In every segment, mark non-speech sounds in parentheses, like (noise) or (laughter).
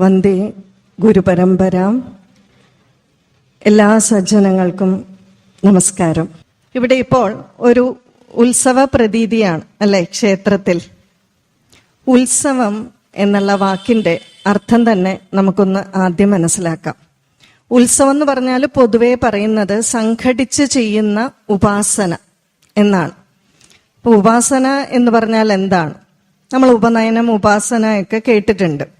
വന്ദേ ഗുരുപരമ്പരാം. എല്ലാ സജ്ജനങ്ങൾക്കും നമസ്കാരം. ഇവിടെ ഇപ്പോൾ ഒരു ഉത്സവ പ്രതീതിയാണ് അല്ലെ ക്ഷേത്രത്തിൽ. ഉത്സവം എന്നുള്ള വാക്കിന്റെ അർത്ഥം തന്നെ നമുക്കൊന്ന് ആദ്യം മനസ്സിലാക്കാം. ഉത്സവം എന്ന് പറഞ്ഞാൽ പൊതുവേ പറയുന്നത് സംഘടിച്ച് ചെയ്യുന്ന ഉപാസന എന്നാണ്. ഉപാസന എന്ന് പറഞ്ഞാൽ എന്താണ്? നമ്മൾ ഉപനയനം ഉപാസന ഒക്കെ കേട്ടിട്ടുണ്ട്.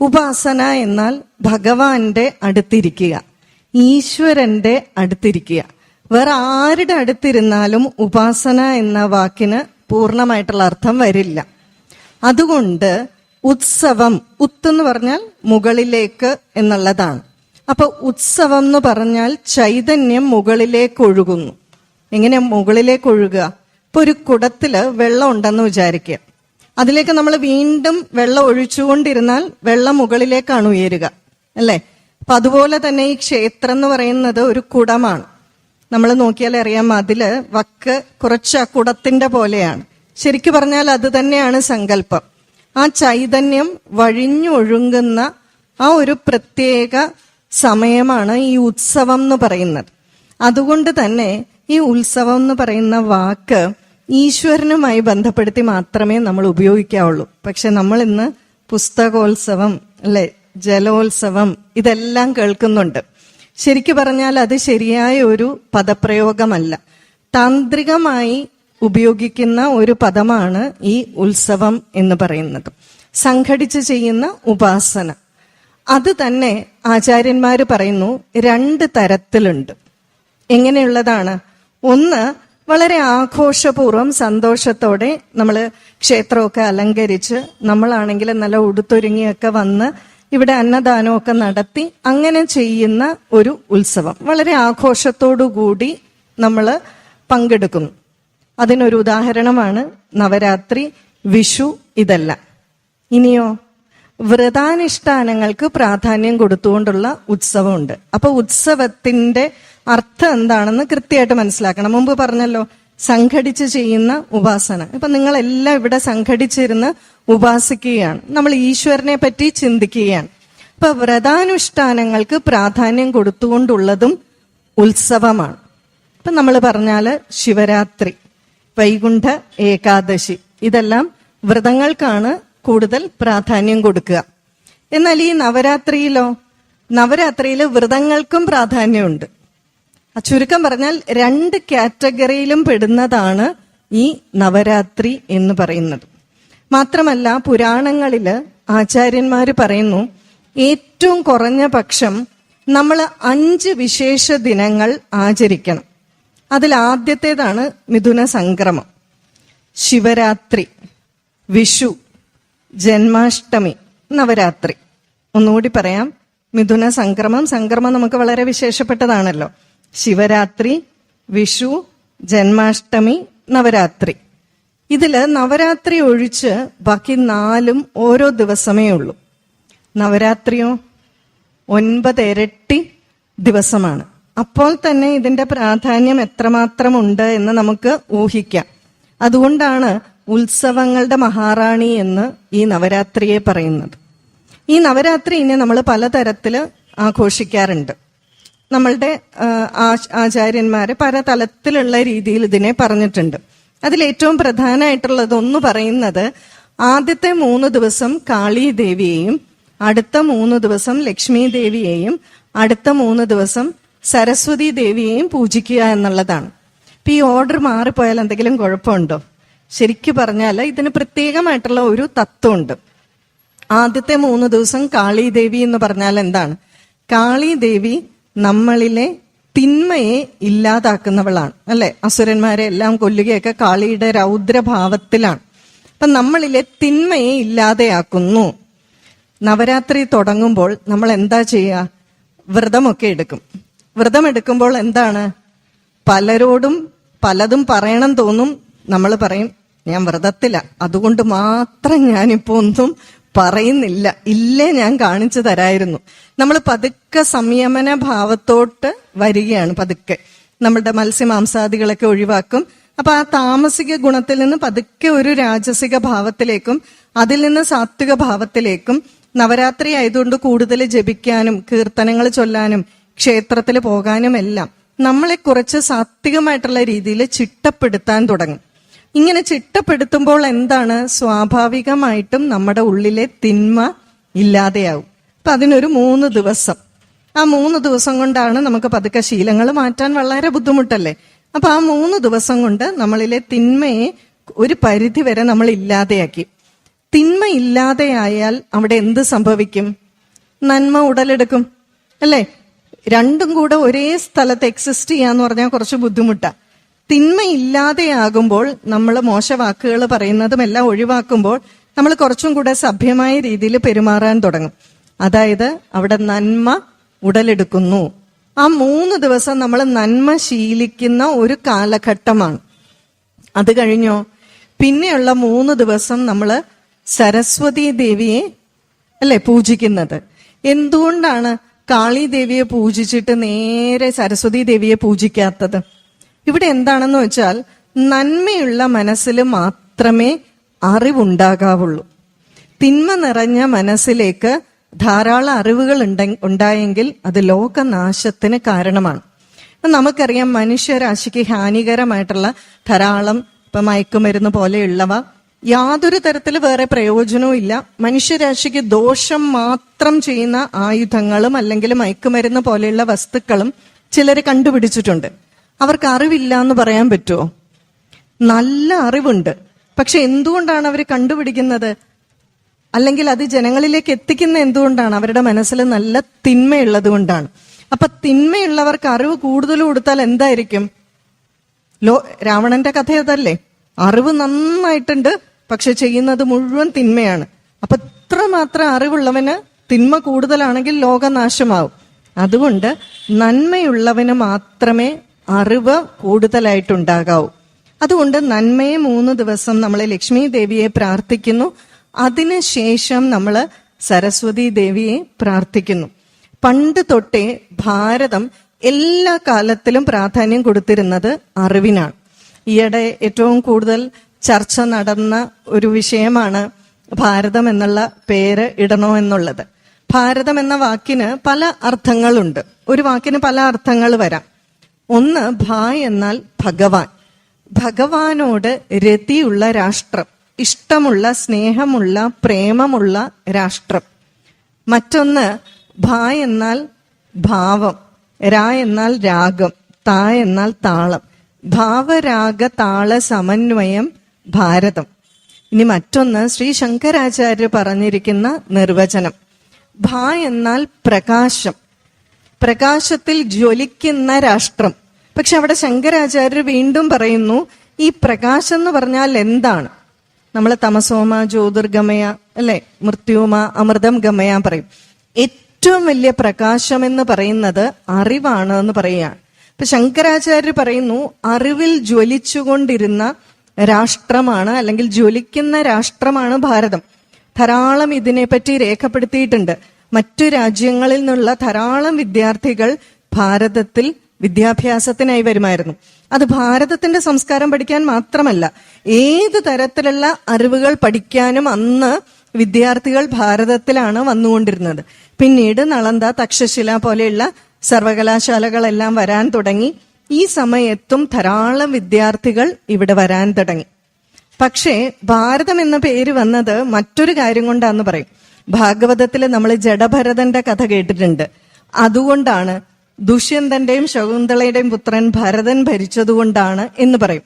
ഉപാസന എന്നാൽ ഭഗവാന്റെ അടുത്തിരിക്കുക ഈശ്വരന്റെ അടുത്തിരിക്കുക. വേറെ ആരുടെ അടുത്തിരുന്നാലും ഉപാസന എന്ന വാക്കിന് പൂർണമായിട്ടുള്ള അർത്ഥം വരില്ല. അതുകൊണ്ട് ഉത്സവം ഉത്ത് എന്ന് പറഞ്ഞാൽ മുകളിലേക്ക് എന്നുള്ളതാണ്. അപ്പൊ ഉത്സവം എന്ന് പറഞ്ഞാൽ ചൈതന്യം മുകളിലേക്ക് ഒഴുകുന്നു. എങ്ങനെ മുകളിലേക്ക് ഒഴുകുക? ഇപ്പൊ ഒരു കുടത്തിൽ വെള്ളം ഉണ്ടെന്ന് വിചാരിക്കുക. അതിലേക്ക് നമ്മൾ വീണ്ടും വെള്ളം ഒഴിച്ചുകൊണ്ടിരുന്നാൽ വെള്ളം മുകളിലേക്കാണ് ഉയരുക അല്ലേ? അപ്പൊ അതുപോലെ തന്നെ ഈ ക്ഷേത്രം എന്ന് പറയുന്നത് ഒരു കുടമാണ്. നമ്മൾ നോക്കിയാൽ അറിയാം അതിൽ വക്ക് കുറച്ച് ആ കുടത്തിന്റെ പോലെയാണ്. ശരിക്കു പറഞ്ഞാൽ അത് തന്നെയാണ് സങ്കല്പം. ആ ചൈതന്യം വഴിഞ്ഞൊഴുങ്ങുന്ന ആ ഒരു പ്രത്യേക സമയമാണ് ഈ ഉത്സവം എന്ന് പറയുന്നത്. അതുകൊണ്ട് തന്നെ ഈ ഉത്സവം എന്ന് പറയുന്ന വാക്ക് ഈശ്വരനുമായി ബന്ധപ്പെടുത്തി മാത്രമേ നമ്മൾ ഉപയോഗിക്കാവുള്ളൂ. പക്ഷെ നമ്മൾ ഇന്ന് പുസ്തകോത്സവം അല്ലെ ജലോത്സവം ഇതെല്ലാം കേൾക്കുന്നുണ്ട്. ശരിക്കു പറഞ്ഞാൽ അത് ശരിയായ ഒരു പദപ്രയോഗമല്ല. താന്ത്രികമായി ഉപയോഗിക്കുന്ന ഒരു പദമാണ് ഈ ഉത്സവം എന്ന് പറയുന്നത്. സംഘടിച്ച് ചെയ്യുന്ന ഉപാസന. അത് തന്നെ ആചാര്യന്മാർ പറയുന്നു രണ്ട് തരത്തിലുണ്ട്. എങ്ങനെയുള്ളതാണ്? ഒന്ന് വളരെ ആഘോഷപൂർവം സന്തോഷത്തോടെ നമ്മൾ ക്ഷേത്രമൊക്കെ അലങ്കരിച്ച് നമ്മളാണെങ്കിൽ നല്ല ഉടുത്തൊരുങ്ങിയൊക്കെ വന്ന് ഇവിടെ അന്നദാനമൊക്കെ നടത്തി അങ്ങനെ ചെയ്യുന്ന ഒരു ഉത്സവം. വളരെ ആഘോഷത്തോടു കൂടി നമ്മൾ പങ്കെടുക്കുന്നു. അതിനൊരു ഉദാഹരണമാണ് നവരാത്രി വിഷു ഇതല്ല. ഇനിയോ വ്രതാനുഷ്ഠാനങ്ങൾക്ക് പ്രാധാന്യം കൊടുത്തുകൊണ്ടുള്ള ഉത്സവമുണ്ട്. അപ്പൊ ഉത്സവത്തിന്റെ അർത്ഥം എന്താണെന്ന് കൃത്യമായിട്ട് മനസ്സിലാക്കണം. മുമ്പ് പറഞ്ഞല്ലോ സംഘടിച്ച് ചെയ്യുന്ന ഉപാസന. ഇപ്പൊ നിങ്ങളെല്ലാം ഇവിടെ സംഘടിച്ചിരുന്ന് ഉപാസിക്കുകയാണ്. നമ്മൾ ഈശ്വരനെ പറ്റി ചിന്തിക്കുകയാണ്. ഇപ്പൊ വ്രതാനുഷ്ഠാനങ്ങൾക്ക് പ്രാധാന്യം കൊടുത്തുകൊണ്ടുള്ളതും ഉത്സവമാണ്. ഇപ്പൊ നമ്മൾ പറഞ്ഞാൽ ശിവരാത്രി വൈകുണ്ഠ ഏകാദശി ഇതെല്ലാം വ്രതങ്ങൾക്കാണ് കൂടുതൽ പ്രാധാന്യം കൊടുക്കുക. എന്നാൽ ഈ നവരാത്രിയിലോ നവരാത്രിയിൽ വ്രതങ്ങൾക്കും പ്രാധാന്യമുണ്ട്. ചുരുക്കം പറഞ്ഞാൽ രണ്ട് കാറ്റഗറിയിലും പെടുന്നതാണ് ഈ നവരാത്രി എന്ന് പറയുന്നത്. മാത്രമല്ല പുരാണങ്ങളിൽ ആചാര്യന്മാർ പറയുന്നു ഏറ്റവും കുറഞ്ഞ പക്ഷം നമ്മൾ അഞ്ച് വിശേഷ ദിനങ്ങൾ ആചരിക്കണം. അതിൽ ആദ്യത്തേതാണ് മിഥുന സംക്രമം ശിവരാത്രി വിഷു ജന്മാഷ്ടമി നവരാത്രി. ഒന്നുകൂടി പറയാം. മിഥുന സംക്രമം സംക്രമം നമുക്ക് വളരെ വിശേഷപ്പെട്ടതാണല്ലോ. ശിവരാത്രി വിഷു ജന്മാഷ്ടമി നവരാത്രി. ഇതിൽ നവരാത്രി ഒഴിച്ച് ബാക്കി നാലും ഓരോ ദിവസമേ ഉള്ളൂ. നവരാത്രിയോ? ഒൻപത് ഇരട്ടി ദിവസമാണ്. അപ്പോൾ തന്നെ ഇതിന്റെ പ്രാധാന്യം എത്രമാത്രം ഉണ്ട് എന്ന് നമുക്ക് ഊഹിക്കാം. അതുകൊണ്ടാണ് ഉത്സവങ്ങളുടെ മഹാറാണി എന്ന് ഈ നവരാത്രിയെ പറയുന്നത്. ഈ നവരാത്രിനെ നമ്മൾ പലതരത്തിൽ ആഘോഷിക്കാറുണ്ട്. നമ്മളുടെ ആ, ആ- പല തലത്തിലുള്ള രീതിയിൽ ഇതിനെ പറഞ്ഞിട്ടുണ്ട്. അതിലേറ്റവും പ്രധാനമായിട്ടുള്ളത് ഒന്ന് പറയുന്നത് ആദ്യത്തെ മൂന്ന് ദിവസം കാളി ദേവിയെയും അടുത്ത മൂന്ന് ദിവസം ലക്ഷ്മി ദേവിയെയും അടുത്ത മൂന്ന് ദിവസം സരസ്വതി ദേവിയെയും പൂജിക്കുക എന്നുള്ളതാണ്. ഇപ്പൊ ഈ ഓർഡർ മാറിപ്പോയാൽ എന്തെങ്കിലും കുഴപ്പമുണ്ടോ? ശരിക്കു പറഞ്ഞാൽ ഇതിന് പ്രത്യേകമായിട്ടുള്ള ഒരു തത്വമുണ്ട്. ആദ്യത്തെ മൂന്ന് ദിവസം കാളി ദേവി എന്ന് പറഞ്ഞാൽ എന്താണ്? കാളി ദേവി നമ്മളിലെ തിന്മയെ ഇല്ലാതാക്കുന്നവളാണ്. അല്ലെ? അസുരന്മാരെ എല്ലാം കൊല്ലുകയൊക്കെ കാളിയുടെ രൗദ്രഭാവത്തിലാണ്. അപ്പൊ നമ്മളിലെ തിന്മയെ ഇല്ലാതെയാക്കുന്നു. നവരാത്രി തുടങ്ങുമ്പോൾ നമ്മൾ എന്താ ചെയ്യുക? വ്രതമൊക്കെ എടുക്കും. വ്രതമെടുക്കുമ്പോൾ എന്താണ്? പലരോടും പലതും പറയണം തോന്നും. നമ്മൾ പറയും ഞാൻ വ്രതത്തില. അതുകൊണ്ട് മാത്രം ഞാനിപ്പോ ഒന്നും പറയുന്നില്ല. ഇല്ലേ ഞാൻ കാണിച്ചു തരായിരുന്നു. നമ്മൾ പതുക്കെ സംയമന ഭാവത്തോട്ട് വരികയാണ് പതുക്കെ. നമ്മളുടെ മത്സ്യമാംസാദികളൊക്കെ ഒഴിവാക്കും. അപ്പൊ ആ താമസിക ഗുണത്തിൽ നിന്ന് പതുക്കെ ഒരു രാജസിക ഭാവത്തിലേക്കും അതിൽ നിന്ന് സാത്വിക ഭാവത്തിലേക്കും നവരാത്രി ആയതുകൊണ്ട് കൂടുതൽ ജപിക്കാനും കീർത്തനങ്ങൾ ചൊല്ലാനും ക്ഷേത്രത്തിൽ പോകാനും എല്ലാം നമ്മളെ കുറച്ച് സാത്വികമായിട്ടുള്ള രീതിയിൽ ചിട്ടപ്പെടുത്താൻ തുടങ്ങും. ഇങ്ങനെ ചിട്ടപ്പെടുത്തുമ്പോൾ എന്താണ്? സ്വാഭാവികമായിട്ടും നമ്മുടെ ഉള്ളിലെ തിന്മ ഇല്ലാതെയാവും. അപ്പൊ അതിനൊരു മൂന്ന് ദിവസം. ആ മൂന്ന് ദിവസം കൊണ്ടാണ് നമുക്ക് പതുക്കെ ശീലങ്ങൾ മാറ്റാൻ വളരെ ബുദ്ധിമുട്ടല്ലേ? അപ്പൊ ആ മൂന്ന് ദിവസം കൊണ്ട് നമ്മളിലെ തിന്മയെ ഒരു പരിധി വരെ നമ്മൾ ഇല്ലാതെയാക്കി. തിന്മ ഇല്ലാതെയായാൽ അവിടെ എന്ത് സംഭവിക്കും? നന്മ ഉടലെടുക്കും. അല്ലേ? രണ്ടും കൂടെ ഒരേ സ്ഥലത്ത് എക്സിസ്റ്റ് ചെയ്യാന്ന് പറഞ്ഞാൽ കുറച്ച് ബുദ്ധിമുട്ടാ. തിന്മ ഇല്ലാതെയാകുമ്പോൾ നമ്മൾ മോശവാക്കുകൾ പറയുന്നതും എല്ലാം ഒഴിവാക്കുമ്പോൾ നമ്മൾ കുറച്ചും കൂടെ സഭ്യമായ രീതിയിൽ പെരുമാറാൻ തുടങ്ങും. അതായത് അവിടെ നന്മ ഉടലെടുക്കുന്നു. ആ മൂന്ന് ദിവസം നമ്മൾ നന്മ ശീലിക്കുന്ന ഒരു കാലഘട്ടമാണ്. അത് കഴിഞ്ഞോ? പിന്നെയുള്ള മൂന്ന് ദിവസം നമ്മൾ സരസ്വതി ദേവിയെ അല്ലെ പൂജിക്കുന്നത്. എന്തുകൊണ്ടാണ് കാളി ദേവിയെ പൂജിച്ചിട്ട് നേരെ സരസ്വതി ദേവിയെ പൂജിക്കാത്തത്? ഇവിടെ എന്താണെന്ന് വെച്ചാൽ നന്മയുള്ള മനസ്സിൽ മാത്രമേ അറിവുണ്ടാകാവുള്ളൂ. തിന്മ നിറഞ്ഞ മനസ്സിലേക്ക് ധാരാളം അറിവുകൾ ഉണ്ടെ- ഉണ്ടായെങ്കിൽ അത് ലോകനാശത്തിന് കാരണമാണ്. നമുക്കറിയാം മനുഷ്യരാശിക്ക് ഹാനികരമായിട്ടുള്ള ധാരാളം ഇപ്പൊ മയക്കുമരുന്ന് പോലെയുള്ളവ യാതൊരു തരത്തിൽ വേറെ പ്രയോജനവും ഇല്ല. മനുഷ്യരാശിക്ക് ദോഷം മാത്രം ചെയ്യുന്ന ആയുധങ്ങളും അല്ലെങ്കിൽ മയക്കുമരുന്ന് പോലെയുള്ള വസ്തുക്കളും ചിലർ കണ്ടുപിടിച്ചിട്ടുണ്ട്. അവർക്ക് അറിവില്ല എന്ന് പറയാൻ പറ്റുമോ നല്ല അറിവുണ്ട്. പക്ഷെ എന്തുകൊണ്ടാണ് അവർ കണ്ടുപിടിക്കുന്നത്? അല്ലെങ്കിൽ അത് ജനങ്ങളിലേക്ക് എത്തിക്കുന്ന എന്തുകൊണ്ടാണ്? അവരുടെ മനസ്സിൽ നല്ല തിന്മയുള്ളത് കൊണ്ടാണ്. അപ്പൊ തിന്മയുള്ളവർക്ക് അറിവ് കൂടുതൽ കൊടുത്താൽ എന്തായിരിക്കും? ലോ രാവണന്റെ കഥ അതല്ലേ? അറിവ് നന്നായിട്ടുണ്ട് പക്ഷെ ചെയ്യുന്നത് മുഴുവൻ തിന്മയാണ്. അപ്പൊ ഇത്രമാത്രം അറിവുള്ളവന് തിന്മ കൂടുതലാണെങ്കിൽ ലോകനാശമാവും. അതുകൊണ്ട് നന്മയുള്ളവന് മാത്രമേ അറിവ് കൂടുതലായിട്ടുണ്ടാകാവൂ. അതുകൊണ്ട് നന്മയെ മൂന്ന് ദിവസം നമ്മൾ ലക്ഷ്മി ദേവിയെ പ്രാർത്ഥിക്കുന്നു. അതിനുശേഷം നമ്മൾ സരസ്വതി ദേവിയെ പ്രാർത്ഥിക്കുന്നു. പണ്ട് തൊട്ടേ ഭാരതം എല്ലാ കാലത്തിലും പ്രാധാന്യം കൊടുത്തിരുന്നത് അറിവിനാണ്. ഈയിടെ ഏറ്റവും കൂടുതൽ ചർച്ച നടന്ന ഒരു വിഷയമാണ് ഭാരതം എന്നുള്ള പേര് ഇടണോ എന്നുള്ളത്. ഭാരതം എന്ന വാക്കിന് പല അർത്ഥങ്ങളുണ്ട്. ഒരു വാക്കിന് പല അർത്ഥങ്ങൾ വരാം. ഒന്ന് ഭ എന്നാൽ ഭഗവാൻ. ഭഗവാനോട് രതിയുള്ള രാഷ്ട്രം ഇഷ്ടമുള്ള സ്നേഹമുള്ള പ്രേമമുള്ള രാഷ്ട്രം. മറ്റൊന്ന് ഭ എന്നാൽ ഭാവം രാ എന്നാൽ രാഗം താ എന്നാൽ താളം. ഭാവരാഗ താള സമന്വയം ഭാരതം. ഇനി മറ്റൊന്ന് ശ്രീ ശങ്കരാചാര്യ പറഞ്ഞിരിക്കുന്ന നിർവചനം. ഭ എന്നാൽ പ്രകാശം പ്രകാശത്തിൽ ജ്വലിക്കുന്ന രാഷ്ട്രം. പക്ഷെ അവിടെ ശങ്കരാചാര്യർ വീണ്ടും പറയുന്നു ഈ പ്രകാശം എന്ന് പറഞ്ഞാൽ എന്താണ്? നമ്മൾ തമസോമ ജ്യോതിർഗമയ അല്ലെ? മൃത്യുമ അമൃതം ഗമയ പറയും. ഏറ്റവും വലിയ പ്രകാശം എന്ന് പറയുന്നത് അറിവാണ് എന്ന് പറയുകയാണ്. ഇപ്പൊ ശങ്കരാചാര്യർ പറയുന്നു അറിവിൽ ജ്വലിച്ചുകൊണ്ടിരുന്ന രാഷ്ട്രമാണ് അല്ലെങ്കിൽ ജ്വലിക്കുന്ന രാഷ്ട്രമാണ് ഭാരതം. ധാരാളം ഇതിനെപ്പറ്റി രേഖപ്പെടുത്തിയിട്ടുണ്ട്. മറ്റു രാജ്യങ്ങളിൽ നിന്നുള്ള ധാരാളം വിദ്യാർത്ഥികൾ ഭാരതത്തിൽ വിദ്യാഭ്യാസത്തിനായി വരുമായിരുന്നു. അത് ഭാരതത്തിന്റെ സംസ്കാരം പഠിക്കാൻ മാത്രമല്ല ഏത് തരത്തിലുള്ള അറിവുകൾ പഠിക്കാനും അന്ന് വിദ്യാർത്ഥികൾ ഭാരതത്തിലാണ് വന്നുകൊണ്ടിരുന്നത്. പിന്നീട് നളന്ത തക്ഷശില പോലെയുള്ള സർവകലാശാലകളെല്ലാം വരാൻ തുടങ്ങി. ഈ സമയത്തും ധാരാളം വിദ്യാർത്ഥികൾ ഇവിടെ വരാൻ തുടങ്ങി. പക്ഷേ ഭാരതം എന്ന പേര് വന്നത് മറ്റൊരു കാര്യം കൊണ്ടാന്ന് പറയും. ഭാഗവതത്തിൽ നമ്മൾ ജഡഭരതന്റെ കഥ കേട്ടിട്ടുണ്ട്. അതുകൊണ്ടാണ് ദുഷ്യന്തന്റെയും ശകുന്തളയുടെയും പുത്രൻ ഭരതൻ ഭരിച്ചതുകൊണ്ടാണ് എന്ന് പറയും.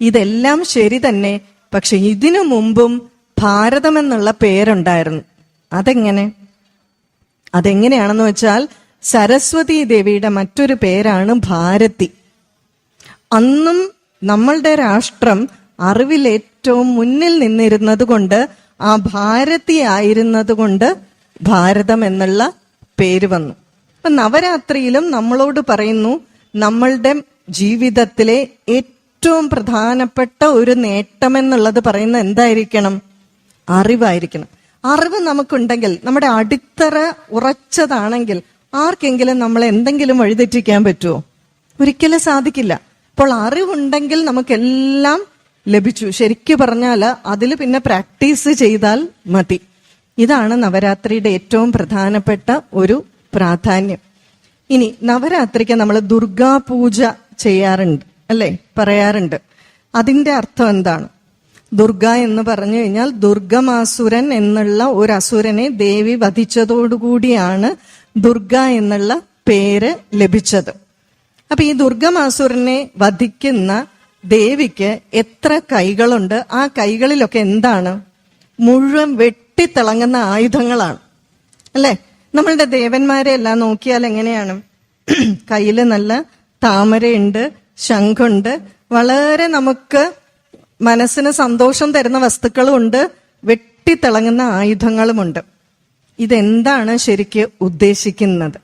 ഇതെല്ലാം ശരി തന്നെ പക്ഷെ ഇതിനു മുമ്പും ഭാരതം എന്നുള്ള പേരുണ്ടായിരുന്നു. അതെങ്ങനെ? അതെങ്ങനെയാണെന്ന് വെച്ചാൽ സരസ്വതി ദേവിയുടെ മറ്റൊരു പേരാണ് ഭാരതി. അന്നും നമ്മളുടെ രാഷ്ട്രം അറിവിൽ ഏറ്റവും മുന്നിൽ നിന്നിരുന്നത് കൊണ്ട് ആ ഭാരതി ആയിരുന്നത് കൊണ്ട് ഭാരതം എന്നുള്ള പേര് വന്നു. അപ്പൊ നവരാത്രിയിലും നമ്മളോട് പറയുന്നു നമ്മളുടെ ജീവിതത്തിലെ ഏറ്റവും പ്രധാനപ്പെട്ട ഒരു നേട്ടം എന്നുള്ളത് പറയുന്നത് എന്തായിരിക്കണം? അറിവായിരിക്കണം. അറിവ് നമുക്കുണ്ടെങ്കിൽ നമ്മുടെ അടിത്തറ ഉറച്ചതാണെങ്കിൽ ആർക്കെങ്കിലും നമ്മളെ എന്തെങ്കിലും വഴിതെറ്റിക്കാൻ പറ്റുമോ ഒരിക്കലും സാധിക്കില്ല. അപ്പോൾ അറിവുണ്ടെങ്കിൽ നമുക്കെല്ലാം ലഭിച്ചു. ശരിക്കു പറഞ്ഞാൽ അതിൽ പിന്നെ പ്രാക്ടീസ് ചെയ്താൽ മതി. ഇതാണ് നവരാത്രിയുടെ ഏറ്റവും പ്രധാനപ്പെട്ട ഒരു പ്രാധാന്യം. ഇനി നവരാത്രിക്ക് നമ്മൾ ദുർഗാ പൂജ ചെയ്യാറുണ്ട് അല്ലേ? പറയാറുണ്ട്. അതിന്റെ അർത്ഥം എന്താണ്? ദുർഗ എന്ന് പറഞ്ഞു കഴിഞ്ഞാൽ ദുർഗമാസുരൻ എന്നുള്ള ഒരു അസുരനെ ദേവി വധിച്ചതോടുകൂടിയാണ് ദുർഗ എന്നുള്ള പേര് ലഭിച്ചത്. അപ്പൊ ഈ ദുർഗമാസുരനെ വധിക്കുന്ന ദേവിക്ക് എത്ര കൈകളുണ്ട് ആ കൈകളിലൊക്കെ എന്താണ്? മുഴുവൻ വെട്ടിത്തിളങ്ങുന്ന ആയുധങ്ങളാണ്. അല്ലേ? നമ്മളുടെ ദേവന്മാരെ എല്ലാം നോക്കിയാൽ എങ്ങനെയാണ്? (clears throat) കയ്യിൽ നല്ല താമരയുണ്ട് ശംഖുണ്ട്. വളരെ നമുക്ക് മനസ്സിന് സന്തോഷം തരുന്ന വസ്തുക്കളും ഉണ്ട് വെട്ടിത്തിളങ്ങുന്ന ആയുധങ്ങളുമുണ്ട്. ഇതെന്താണ് ശരിക്ക് ഉദ്ദേശിക്കുന്നത്?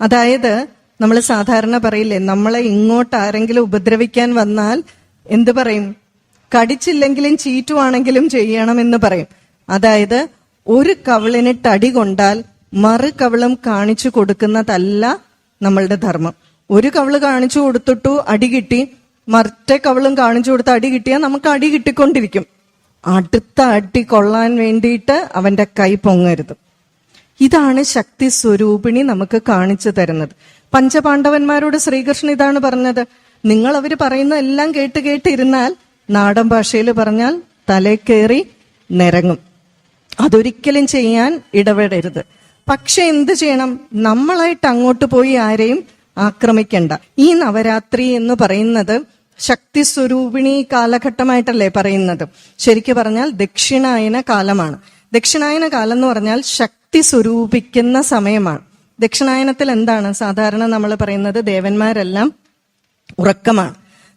അതായത് നമ്മൾ സാധാരണ പറയില്ലേ നമ്മളെ ഇങ്ങോട്ട് ആരെങ്കിലും ഉപദ്രവിക്കാൻ വന്നാൽ എന്ത് പറയും? കടിച്ചില്ലെങ്കിലും ചീറ്റുവാണെങ്കിലും ചെയ്യണമെന്ന് പറയും. അതായത് ഒരു കവിളിന് തടി കൊണ്ടാൽ മറു കവിളും കാണിച്ചു കൊടുക്കുന്നതല്ല നമ്മളുടെ ധർമ്മം. ഒരു കവിൾ കാണിച്ചു കൊടുത്തിട്ടു അടി കിട്ടി മറ്റേ കവിളും കാണിച്ചു കൊടുത്ത് അടി കിട്ടിയാൽ നമുക്ക് അടി കിട്ടിക്കൊണ്ടിരിക്കും. അടുത്ത അടി കൊള്ളാൻ വേണ്ടിയിട്ട് അവന്റെ കൈ പൊങ്ങരുത്. ഇതാണ് ശക്തി സ്വരൂപിണി നമുക്ക് കാണിച്ചു തരുന്നത്. പഞ്ചപാണ്ഡവന്മാരോട് ശ്രീകൃഷ്ണൻ ഇതാണ് പറഞ്ഞത്. നിങ്ങൾ അവർ പറയുന്ന എല്ലാം കേട്ട് കേട്ടിരുന്നാൽ നാടൻ ഭാഷയിൽ പറഞ്ഞാൽ തലക്കേറി നിരങ്ങും. അതൊരിക്കലും ചെയ്യാൻ ഇടപെടരുത്. പക്ഷെ എന്ത് ചെയ്യണം? നമ്മളായിട്ട് അങ്ങോട്ട് പോയി ആരെയും ആക്രമിക്കണ്ട. ഈ നവരാത്രി എന്ന് പറയുന്നത് ശക്തി സ്വരൂപിണി കാലഘട്ടമായിട്ടല്ലേ പറയുന്നത്? ശരിക്കു പറഞ്ഞാൽ ദക്ഷിണായന കാലമാണ്. ദക്ഷിണായന കാലം എന്ന് പറഞ്ഞാൽ ശക്തി സ്വരൂപിക്കുന്ന സമയമാണ്. ദക്ഷിണായനത്തിൽ എന്താണ്? സാധാരണ നമ്മൾ പറയുന്നത് ദേവന്മാരെല്ലാം ഉറക്കമാണ്.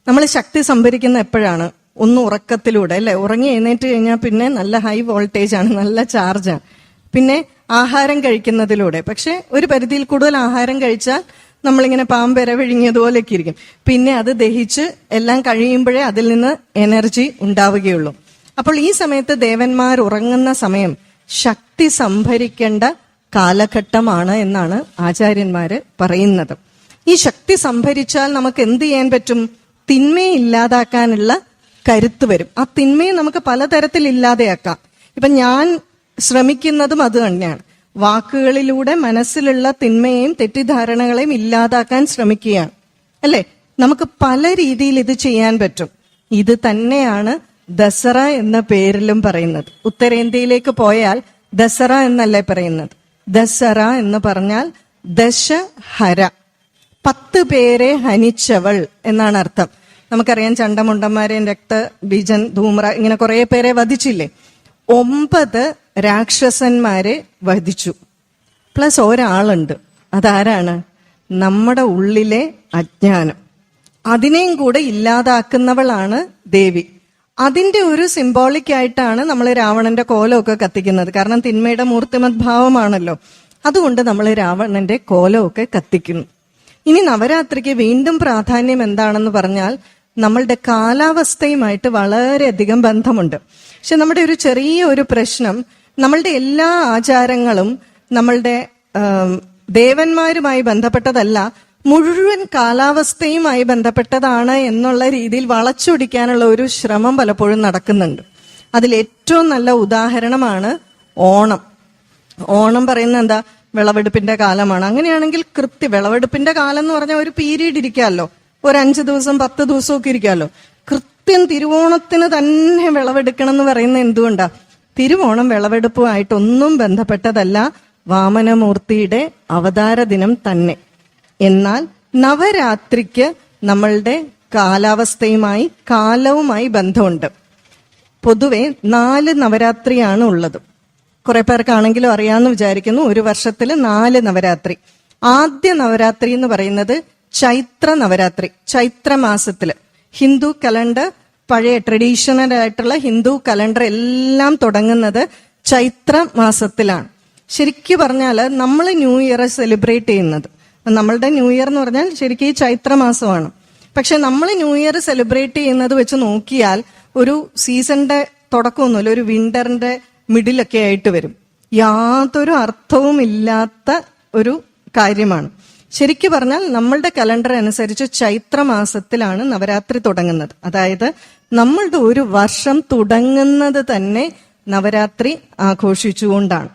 നമ്മൾ ശക്തി സംഭരിക്കുന്ന എപ്പോഴാണ്? ഒന്ന് ഉറക്കത്തിലൂടെ അല്ലെ? ഉറങ്ങി എഴുന്നേറ്റ് കഴിഞ്ഞാൽ പിന്നെ നല്ല ഹൈ വോൾട്ടേജ് ആണ് നല്ല ചാർജാണ് പിന്നെ ആഹാരം കഴിക്കുന്നതിലൂടെ. പക്ഷെ ഒരു പരിധിയിൽ കൂടുതൽ ആഹാരം കഴിച്ചാൽ നമ്മളിങ്ങനെ പാമ്പെര വിഴുങ്ങിയതുപോലെയൊക്കെ ഇരിക്കും. പിന്നെ അത് ദഹിച്ച് എല്ലാം കഴിയുമ്പോഴേ അതിൽ നിന്ന് എനർജി ഉണ്ടാവുകയുള്ളൂ. അപ്പോൾ ഈ സമയത്ത് ദേവന്മാർ ഉറങ്ങുന്ന സമയം ശക്തി സംഭരിക്കേണ്ട കാലഘട്ടമാണ് എന്നാണ് ആചാര്യന്മാര് പറയുന്നത്. ഈ ശക്തി സംഭരിച്ചാൽ നമുക്ക് എന്ത് ചെയ്യാൻ പറ്റും? തിന്മയെ ഇല്ലാതാക്കാനുള്ള കരുത്ത് വരും. ആ തിന്മയെ നമുക്ക് പലതരത്തിൽ ഇല്ലാതെയാക്കാം. ഇപ്പൊ ഞാൻ ശ്രമിക്കുന്നതും അത് തന്നെയാണ്. വാക്കുകളിലൂടെ മനസ്സിലുള്ള തിന്മയെയും തെറ്റിദ്ധാരണകളെയും ഇല്ലാതാക്കാൻ ശ്രമിക്കുകയാണ്. അല്ലെ? നമുക്ക് പല രീതിയിൽ ഇത് ചെയ്യാൻ പറ്റും. ഇത് തന്നെയാണ് ദസറ എന്ന പേരിലും പറയുന്നത്. ഉത്തരേന്ത്യയിലേക്ക് പോയാൽ ദസറ എന്നല്ലേ പറയുന്നത്? ദസറ എന്ന് പറഞ്ഞാൽ ദശഹര. പത്ത് പേരെ ഹനിച്ചവൾ എന്നാണ് അർത്ഥം. നമുക്കറിയാം ചണ്ടമുണ്ടന്മാരെയും രക്ത ബീജൻ ധൂമ്ര ഇങ്ങനെ കുറെ പേരെ വധിച്ചില്ലേ? ഒമ്പത് രാക്ഷസന്മാരെ വധിച്ചു. പ്ലസ് ഒരാളുണ്ട്. അതാരാണ്? നമ്മുടെ ഉള്ളിലെ അജ്ഞാനം. അതിനെയും കൂടെ ഇല്ലാതാക്കുന്നവളാണ് ദേവി. അതിന്റെ ഒരു സിംബോളിക് ആയിട്ടാണ് നമ്മൾ രാവണന്റെ കോലമൊക്കെ കത്തിക്കുന്നത്. കാരണം തിന്മയുടെ മൂർത്തിമത് ഭാവമാണല്ലോ അതുകൊണ്ട് നമ്മൾ രാവണന്റെ കോലമൊക്കെ കത്തിക്കുന്നു. ഇനി നവരാത്രിക്ക് വീണ്ടും പ്രാധാന്യം എന്താണെന്ന് പറഞ്ഞാൽ നമ്മളുടെ കാലാവസ്ഥയുമായിട്ട് വളരെയധികം ബന്ധമുണ്ട്. പക്ഷെ നമ്മുടെ ഒരു ചെറിയ ഒരു പ്രശ്നം നമ്മളുടെ എല്ലാ ആചാരങ്ങളും നമ്മളുടെ ദേവന്മാരുമായി ബന്ധപ്പെട്ടതല്ല മുഴുവൻ കാലാവസ്ഥയുമായി ബന്ധപ്പെട്ടതാണ് എന്നുള്ള രീതിയിൽ വളച്ചൊടിക്കാനുള്ള ഒരു ശ്രമം പലപ്പോഴും നടക്കുന്നുണ്ട്. അതിൽ ഏറ്റവും നല്ല ഉദാഹരണമാണ് ഓണം. ഓണം പറയുന്നത് എന്താ? വിളവെടുപ്പിന്റെ കാലമാണ്. അങ്ങനെയാണെങ്കിൽ കൃത്യ വിളവെടുപ്പിന്റെ കാലം എന്ന് പറഞ്ഞാൽ ഒരു പീരീഡ് ഇരിക്കാമല്ലോ ഒരു അഞ്ച് ദിവസം പത്ത് ദിവസമൊക്കെ ഇരിക്കാമല്ലോ കൃത്യം തിരുവോണത്തിന് തന്നെ വിളവെടുക്കണം എന്ന് പറയുന്നത് എന്തുകൊണ്ടാ? തിരുവോണം വിളവെടുപ്പുമായിട്ടൊന്നും ബന്ധപ്പെട്ടതല്ല വാമനമൂർത്തിയുടെ അവതാര ദിനം തന്നെ. എന്നാൽ നവരാത്രിക്ക് നമ്മളുടെ കാലാവസ്ഥയുമായി കാലവുമായി ബന്ധമുണ്ട്. പൊതുവെ നാല് നവരാത്രിയാണ് ഉള്ളത്. കുറെ പേർക്കാണെങ്കിലും അറിയാമെന്ന് വിചാരിക്കുന്നു. ഒരു വർഷത്തിൽ നാല് നവരാത്രി. ആദ്യ നവരാത്രി എന്ന് പറയുന്നത് ചൈത്ര നവരാത്രി ചൈത്ര മാസത്തിൽ. ഹിന്ദു കലണ്ടർ പഴയ ട്രഡീഷണൽ ആയിട്ടുള്ള ഹിന്ദു കലണ്ടർ എല്ലാം തുടങ്ങുന്നത് ചൈത്ര മാസത്തിലാണ്. ശരിക്കു പറഞ്ഞാൽ നമ്മൾ ന്യൂ ഇയർ സെലിബ്രേറ്റ് ചെയ്യുന്നത്. നമ്മളുടെ ന്യൂ ഇയർ എന്ന് പറഞ്ഞാൽ ശരിക്കും ഈ ചൈത്ര മാസമാണ്. പക്ഷെ നമ്മൾ ന്യൂ ഇയർ സെലിബ്രേറ്റ് ചെയ്യുന്നത് വെച്ച് നോക്കിയാൽ ഒരു സീസണിന്റെ തുടക്കമൊന്നുമില്ല. ഒരു വിന്ററിന്റെ മിഡിലൊക്കെ ആയിട്ട് വരും. യാതൊരു അർത്ഥവും ഇല്ലാത്ത ഒരു കാര്യമാണ്. ശരിക്കു പറഞ്ഞാൽ നമ്മളുടെ കലണ്ടർ അനുസരിച്ച് ചൈത്രമാസത്തിലാണ് നവരാത്രി തുടങ്ങുന്നത്. അതായത് നമ്മളുടെ ഒരു വർഷം തുടങ്ങുന്നത് തന്നെ നവരാത്രി ആഘോഷിച്ചുകൊണ്ടാണ്.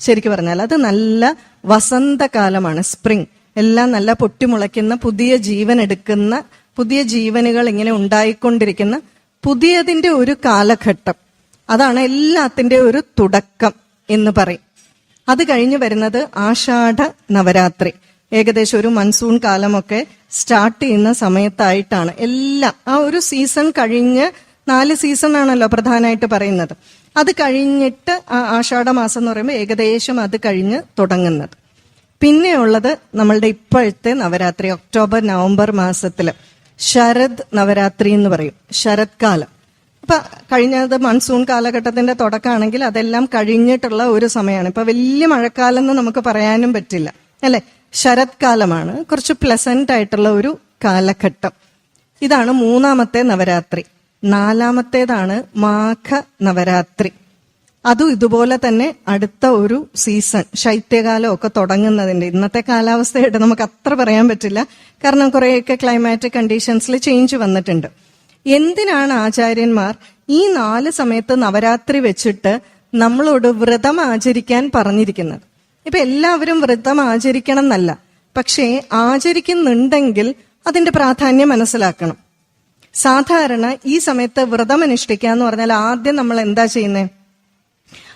ശരിക്കു പറഞ്ഞാൽ അത് നല്ല വസന്തകാലമാണ് സ്പ്രിംഗ്. എല്ലാം നല്ല പൊട്ടിമുളയ്ക്കുന്ന പുതിയ ജീവൻ എടുക്കുന്ന പുതിയ ജീവനുകൾ ഇങ്ങനെ ഉണ്ടായിക്കൊണ്ടിരിക്കുന്ന പുതിയതിന്റെ ഒരു കാലഘട്ടം. അതാണ് എല്ലാത്തിന്റെ ഒരു തുടക്കം എന്ന് പറയും. അത് കഴിഞ്ഞ് വരുന്നത് ആഷാഢ നവരാത്രി. ഏകദേശം ഒരു മൺസൂൺ കാലമൊക്കെ സ്റ്റാർട്ട് ചെയ്യുന്ന സമയത്തായിട്ടാണ് എല്ലാം. ആ ഒരു സീസൺ കഴിഞ്ഞ് നാല് സീസൺ ആണല്ലോ പ്രധാനമായിട്ട് പറയുന്നത്. അത് കഴിഞ്ഞിട്ട് ആ ആഷാഢ മാസം എന്ന് പറയുമ്പോൾ ഏകദേശം അത് കഴിഞ്ഞ് തുടങ്ങുന്നത്. പിന്നെയുള്ളത് നമ്മളുടെ ഇപ്പോഴത്തെ നവരാത്രി ഒക്ടോബർ നവംബർ മാസത്തിൽ ശരത് നവരാത്രി എന്ന് പറയും. ശരത്കാലം. ഇപ്പൊ കഴിഞ്ഞത് മൺസൂൺ കാലഘട്ടത്തിന്റെ തുടക്കമാണെങ്കിൽ അതെല്ലാം കഴിഞ്ഞിട്ടുള്ള ഒരു സമയമാണ്. ഇപ്പൊ വലിയ മഴക്കാലം എന്ന് നമുക്ക് പറയാനും പറ്റില്ല. അല്ലേ? ശരത്കാലമാണ്. കുറച്ച് പ്ലസന്റ് ആയിട്ടുള്ള ഒരു കാലഘട്ടം. ഇതാണ് മൂന്നാമത്തെ നവരാത്രി. നാലാമത്തേതാണ് മാഘ നവരാത്രി. അതും ഇതുപോലെ തന്നെ അടുത്ത ഒരു സീസൺ ശൈത്യകാലം ഒക്കെ തുടങ്ങുന്നതിന്റെ ഇന്നത്തെ കാലാവസ്ഥയായിട്ട് നമുക്ക് അത്ര പറയാൻ പറ്റില്ല. കാരണം കുറേയൊക്കെ ക്ലൈമാറ്റിക് കണ്ടീഷൻസിൽ ചേഞ്ച് വന്നിട്ടുണ്ട്. എന്തിനാണ് ആചാര്യന്മാർ ഈ നാല് സമയത്ത് നവരാത്രി വെച്ചിട്ട് നമ്മളോട് വ്രതം ആചരിക്കാൻ പറഞ്ഞിരിക്കുന്നത്? ഇപ്പൊ എല്ലാവരും വ്രതം ആചരിക്കണം എന്നല്ല പക്ഷേ ആചരിക്കുന്നുണ്ടെങ്കിൽ അതിന്റെ പ്രാധാന്യം മനസ്സിലാക്കണം. സാധാരണ ഈ സമയത്ത് വ്രതം അനുഷ്ഠിക്കുക എന്ന് പറഞ്ഞാൽ ആദ്യം നമ്മൾ എന്താ ചെയ്യുന്നത്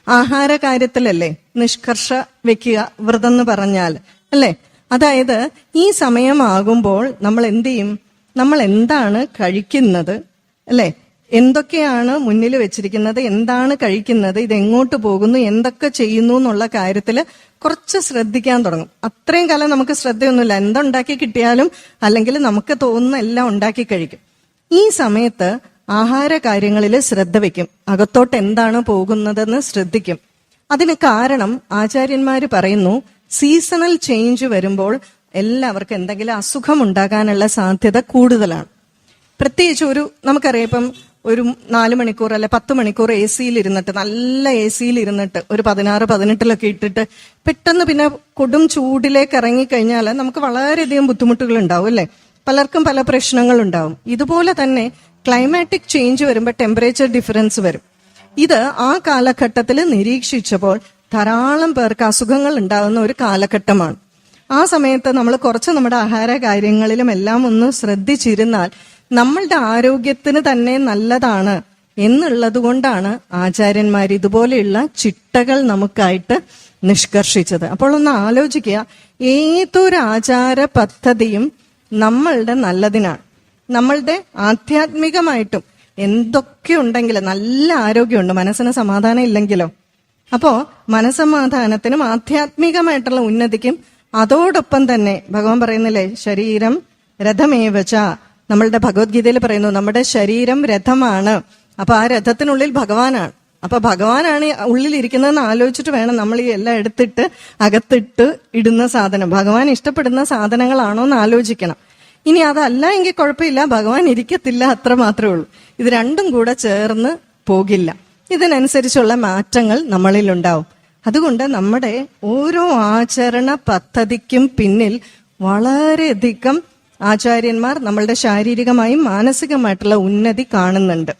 ആഹാര കാര്യത്തിലല്ലേ നിഷ്കർഷ വെക്കുക വ്രതം എന്ന് പറഞ്ഞാൽ അല്ലേ? അതായത് ഈ സമയമാകുമ്പോൾ നമ്മൾ എന്ത് ചെയ്യും? നമ്മൾ എന്താണ് കഴിക്കുന്നത്? അല്ലേ? എന്തൊക്കെയാണ് മുന്നിൽ വെച്ചിരിക്കുന്നത്? എന്താണ് കഴിക്കുന്നത്? ഇത് എങ്ങോട്ട് പോകുന്നു? എന്തൊക്കെ ചെയ്യുന്നു എന്നുള്ള കാര്യത്തിൽ കുറച്ച് ശ്രദ്ധിക്കാൻ തുടങ്ങും. അത്രയും കാലം നമുക്ക് ശ്രദ്ധയൊന്നുമില്ല. എന്തുണ്ടാക്കി കിട്ടിയാലും അല്ലെങ്കിൽ നമുക്ക് തോന്നുന്ന എല്ലാം ഉണ്ടാക്കി കഴിക്കും. ഈ സമയത്ത് ആഹാര കാര്യങ്ങളിൽ ശ്രദ്ധ വയ്ക്കും അകത്തോട്ട് എന്താണ് പോകുന്നതെന്ന് ശ്രദ്ധിക്കും. അതിന് കാരണം ആചാര്യന്മാർ പറയുന്നു സീസണൽ ചേഞ്ച് വരുമ്പോൾ എല്ലാവർക്കും എന്തെങ്കിലും അസുഖം ഉണ്ടാകാനുള്ള സാധ്യത കൂടുതലാണ്. പ്രത്യേകിച്ച് ഒരു നമുക്കറിയാം ഇപ്പം ഒരു നാല് മണിക്കൂർ അല്ലെ പത്ത് മണിക്കൂർ എ സിയിൽ ഇരുന്നിട്ട് നല്ല എ സിയിൽ ഇരുന്നിട്ട് ഒരു പതിനാറ് പതിനെട്ടിലൊക്കെ ഇട്ടിട്ട് പെട്ടെന്ന് പിന്നെ കൊടും ചൂടിലേക്ക് ഇറങ്ങിക്കഴിഞ്ഞാൽ നമുക്ക് വളരെയധികം ബുദ്ധിമുട്ടുകൾ ഉണ്ടാവും അല്ലേ? പലർക്കും പല പ്രശ്നങ്ങൾ ഉണ്ടാവും ഇതുപോലെ തന്നെ ക്ലൈമാറ്റിക് ചേഞ്ച് വരുമ്പോൾ ടെമ്പറേച്ചർ ഡിഫറൻസ് വരും. ഇത് ആ കാലഘട്ടത്തിൽ നിരീക്ഷിച്ചപ്പോൾ ധാരാളം പേർക്ക് അസുഖങ്ങൾ ഉണ്ടാകുന്ന ഒരു കാലഘട്ടമാണ്. ആ സമയത്ത് നമ്മൾ കുറച്ച് നമ്മുടെ ആഹാര കാര്യങ്ങളിലും എല്ലാം ഒന്ന് ശ്രദ്ധിച്ചിരുന്നാൽ നമ്മളുടെ ആരോഗ്യത്തിന് തന്നെ നല്ലതാണ് എന്നുള്ളത് കൊണ്ടാണ് ആചാര്യന്മാർ ഇതുപോലെയുള്ള ചിട്ടകൾ നമുക്കായിട്ട് നിഷ്കർഷിച്ചത്. അപ്പോൾ ഒന്ന് ആലോചിക്കുക ഏതൊരു ആചാര പദ്ധതിയും നമ്മളുടെ നല്ലതിനാണ്. നമ്മളുടെ ആധ്യാത്മികമായിട്ടും എന്തൊക്കെ ഉണ്ടെങ്കിലും നല്ല ആരോഗ്യമുണ്ട് മനസ്സിന് സമാധാനം ഇല്ലെങ്കിലോ? അപ്പോ മനസമാധാനത്തിനും ആധ്യാത്മികമായിട്ടുള്ള ഉന്നതിക്കും അതോടൊപ്പം തന്നെ ഭഗവാൻ പറയുന്നില്ലേ ശരീരം രഥമേവച്ച നമ്മളുടെ ഭഗവത്ഗീതയിൽ പറയുന്നു നമ്മുടെ ശരീരം രഥമാണ്. അപ്പൊ ആ രഥത്തിനുള്ളിൽ ഭഗവാനാണ്. അപ്പൊ ഭഗവാനാണ് ഉള്ളിൽ ഇരിക്കുന്നതെന്ന് ആലോചിച്ചിട്ട് വേണം നമ്മൾ ഈ എല്ലാം എടുത്തിട്ട് അകത്തിട്ട് ഇടുന്ന സാധനം. ഭഗവാൻ ഇഷ്ടപ്പെടുന്ന സാധനങ്ങളാണോ എന്ന് ആലോചിക്കണം. ഇനി അതല്ല എങ്കിൽ കുഴപ്പമില്ല ഭഗവാൻ ഇരിക്കത്തില്ല അത്ര മാത്രമേ ഉള്ളൂ. ഇത് രണ്ടും കൂടെ ചേർന്ന് പോകില്ല. ഇതിനനുസരിച്ചുള്ള മാറ്റങ്ങൾ നമ്മളിൽ ഉണ്ടാവും അതുകൊണ്ട് നമ്മുടെ ഓരോ ആചരണ പദ്ധതിക്കും പിന്നിൽ വളരെയധികം ആചാര്യന്മാർ നമ്മളുടെ ശാരീരികമായും മാനസികമായിട്ടുള്ള ഉന്നതി കാണുന്നുണ്ട്.